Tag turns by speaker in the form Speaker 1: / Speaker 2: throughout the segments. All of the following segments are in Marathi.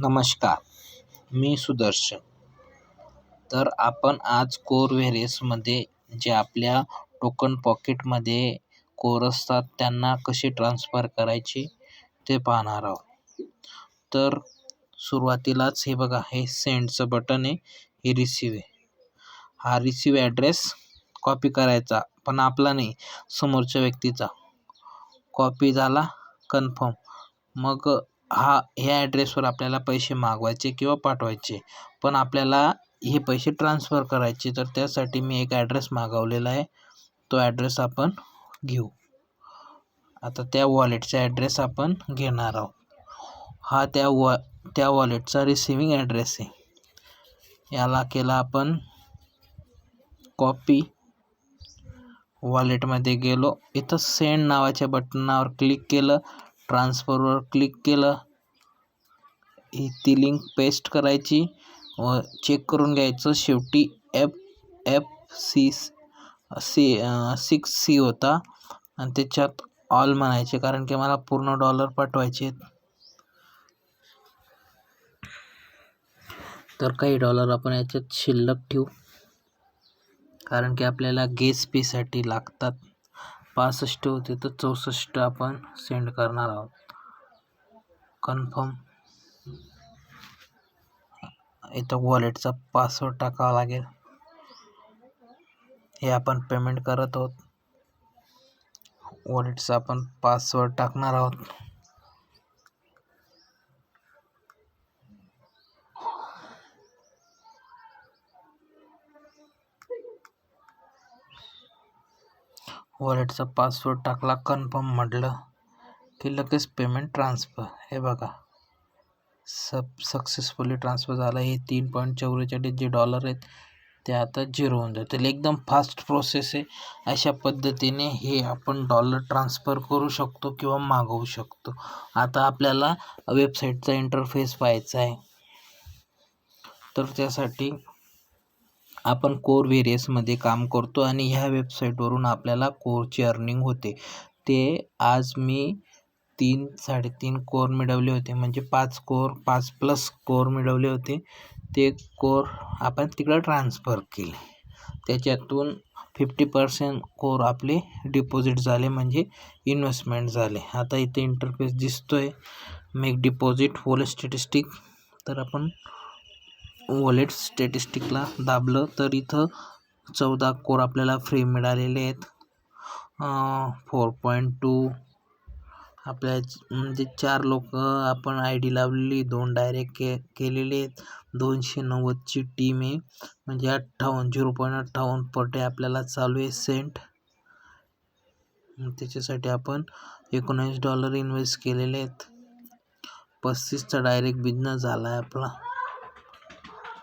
Speaker 1: नमस्कार मी सुदर्शन. तर आपण आज कोर व्हेरियसमध्ये जे आपल्या टोकन पॉकेटमध्ये कोर असतात त्यांना कसे ट्रान्स्फर करायचे ते पाहणार आहोत. तर सुरुवातीलाच हे बघा हे सेंडचं बटन आहे हे रिसिव्ह आहे. हा रिसिव्ह ॲड्रेस कॉपी करायचा पण आपला नाही समोरच्या व्यक्तीचा. कॉपी झाला कन्फर्म मग हा ह्या ॲड्रेसवर आपल्याला पैसे मागवायचे किंवा पाठवायचे. पण आपल्याला हे पैसे ट्रान्स्फर करायचे तर त्यासाठी मी एक ॲड्रेस मागवलेला आहे. तो ॲड्रेस आपण घेऊ. आता त्या वॉलेटचा ॲड्रेस आपण घेणार आहोत. हा त्या वॉ त्या वॉलेटचा रिसिविंग ॲड्रेस आहे. याला केला आपण कॉपी वॉलेटमध्ये गेलो. इथं सेंड नावाच्या बटनावर क्लिक केलं. ट्रान्सफरवर क्लिक केलं. ही ती लिंक पेस्ट करायची. व चेक करून घ्यायचं. शेवटी F F C C six C होता. आणि त्याच्यात ऑल म्हणायचे. कारण की मला पूर्ण डॉलर पाठवायचे आहेत. तर काही डॉलर आपण याच्यात शिल्लक ठेवू. कारण की आपल्याला गेस पीसाठी लागतात. पासष्ट होते तर चौसष्ट आपण सेंड करणार आहोत. कन्फर्म इथं वॉलेटचा पासवर्ड टाकावा लागेल. हे आपण पेमेंट करत आहोत. वॉलेटचा आपण पासवर्ड टाकणार आहोत. वॉलेटचा पासवर्ड टाकला कन्फर्म म्हटलं की लगेच पेमेंट ट्रान्सफर. हे बघा सब सक्सेसफुली ट्रान्सफर झालं. हे तीन पॉईंट चौवेचाळीस जे डॉलर आहेत ते आता झिरो होऊन जातील. एकदम फास्ट प्रोसेस आहे. अशा पद्धतीने हे आपण डॉलर ट्रान्सफर करू शकतो किंवा मागवू शकतो. आता आपल्याला वेबसाईटचा इंटरफेस पाहायचा आहे. तर त्यासाठी आपण कोर व्हेरियसमध्ये काम करतो आणि ह्या वेबसाईटवरून आपल्याला कोरची अर्निंग होते. ते आज मी तीन साडेतीन कोर मिळवले होते. म्हणजे पाच कोर पाच प्लस कोर मिळवले होते. ते कोर आपण तिकडं ट्रान्सफर केले. त्याच्यातून फिफ्टी पर्सेंट कोर आपले डिपॉझिट झाले म्हणजे इन्व्हेस्टमेंट झाले. आता इथे इंटरफेस दिसतो आहे मेक डिपॉझिट होल स्टॅटिस्टिक. तर आपण वॉलेट स्टॅटिस्टिकला दाबलं तर इथं चौदा कोर आपल्याला फ्री मिळालेले आहेत. फोर पॉईंट टू आपल्या म्हणजे चार लोक आपण आय डी लावलेली दोन डायरेक्ट के केलेले आहेत. दोनशे नव्वदची टीम आहे. म्हणजे अठ्ठावन्न झिरो पॉईंट अठ्ठावन्न पर डे आपल्याला चालू आहे सेंट त्याच्यासाठी आपण एकोणावीस डॉलर इन्व्हेस्ट केलेले आहेत. पस्तीसचा डायरेक्ट बिझनेस झाला आहे आपला.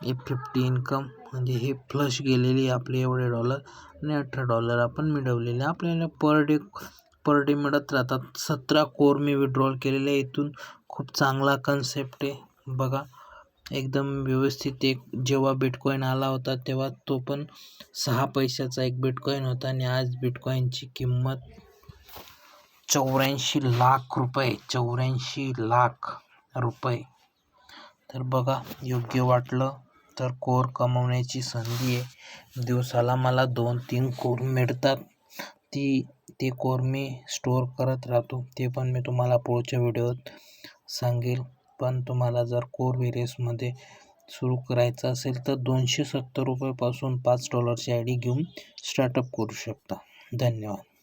Speaker 1: ए फिफ्टी इन्कम म्हणजे हे फ्लश गेलेली आपले एवढे डॉलर आणि अठरा डॉलर आपण मिळवलेले आपल्याला पर डे पर डे मिळत राहतात. सतरा कोर मी विड्रॉल केलेले आहे. इथून खूप चांगला कन्सेप्ट आहे. बघा एकदम व्यवस्थित एक जेव्हा बिटकॉईन आला होता तेव्हा तो पण सहा पैशाचा एक बिटकॉईन होता आणि आज बिटकॉईनची किंमत चौऱ्याऐंशी लाख रुपये चौऱ्याऐंशी लाख रुपये. तर बघा योग्य वाटलं. तर कोर कमवण्याची संधी आहे. दिवसाला मला दोन तीन कोर मिळतात. ती ते कोर मी स्टोअर करत राहतो. ते पण मी तुम्हाला पुढच्या व्हिडिओत सांगेल. पण तुम्हाला जर कोर व्हेरियसमध्ये सुरू करायचं असेल तर दोनशे सत्तर रुपयापासून पाच डॉलरची आय डी घेऊन स्टार्टअप करू शकता. धन्यवाद.